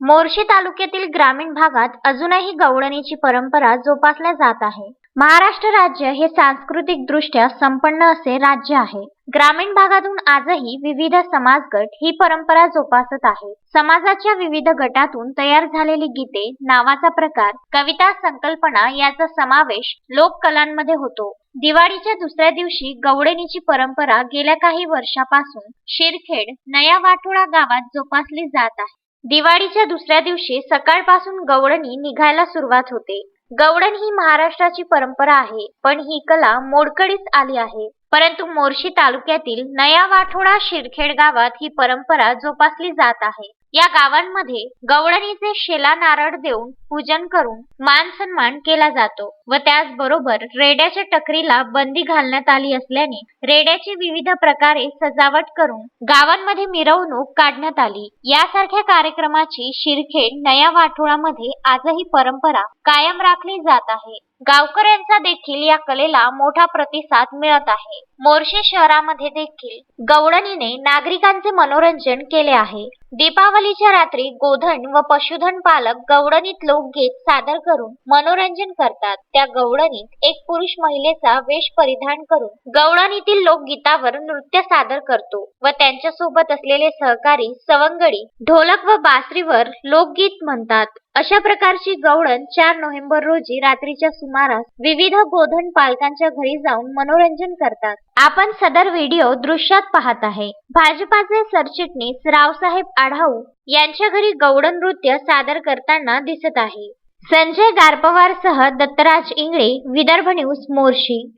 मोर्शी तालुक्यातील ग्रामीण भागात अजूनही गवळणीची परंपरा जोपासल्या जात आहे. महाराष्ट्र राज्य हे सांस्कृतिक दृष्ट्या संपन्न असे राज्य आहे. ग्रामीण भागातून आजही विविध समाज गट ही परंपरा जोपासत आहे. समाजाच्या विविध गटातून तयार झालेली गीते नावाचा प्रकार कविता संकल्पना याचा समावेश लोककलांमध्ये होतो. दिवाळीच्या दुसऱ्या दिवशी गवळणीची परंपरा गेल्या काही वर्षापासून शिरखेड नया वाठोळा गावात जोपासली जात आहे. दिवाळीच्या दुसऱ्या दिवशी सकाळपासून गवळणी निघायला सुरुवात होते. गवळण ही महाराष्ट्राची परंपरा आहे पण ही कला मोडकडीच आली आहे. परंतु मोर्शी तालुक्यातील नया वाठोडा शिरखेड गावात ही परंपरा जोपासली जात आहे. या गावांमध्ये गवळणीचे शेला नारळ देऊन पूजन करून मान सन्मान केला जातो व त्याचबरोबर रेड्याच्या टकरीला बंदी घालण्यात आली असल्याने रेड्याची विविध प्रकारे सजावट करून गावांमध्ये मिरवणूक काढण्यात आली. यासारख्या कार्यक्रमाची शिरखेड नया वाठोळामध्ये आजही परंपरा कायम राखली जात आहे. गावकऱ्यांचा देखील या कलेला मोठा प्रतिसाद मिळत आहे. मोर्शी शहरामध्ये देखील गवळणीने नागरिकांचे मनोरंजन केले आहे. दीपावलीच्या रात्री गोधन व पशुधन पालक गवळणीत लोकगीत सादर करून मनोरंजन करतात. त्या गवळणीत एक पुरुष महिलेचा वेश परिधान करून गवळणीतील लोकगीतावर नृत्य सादर करतो व त्यांच्यासोबत असलेले सहकारी सवंगडी ढोलक व बासरीवर लोकगीत म्हणतात. अशा प्रकारची गवळण चार नोव्हेंबर रोजी रात्रीच्या सुमारास विविध गोधन पालकांच्या घरी जाऊन मनोरंजन करतात. आपण सदर व्हिडिओ दृश्यात पाहत आहे. भाजपाचे सरचिटणीस रावसाहेब आढाऊ यांच्या घरी गवळण नृत्य सादर करताना दिसत आहे. संजय गारपवार सह दत्तराज इंगळे विदर्भ न्यूज मोर्शी.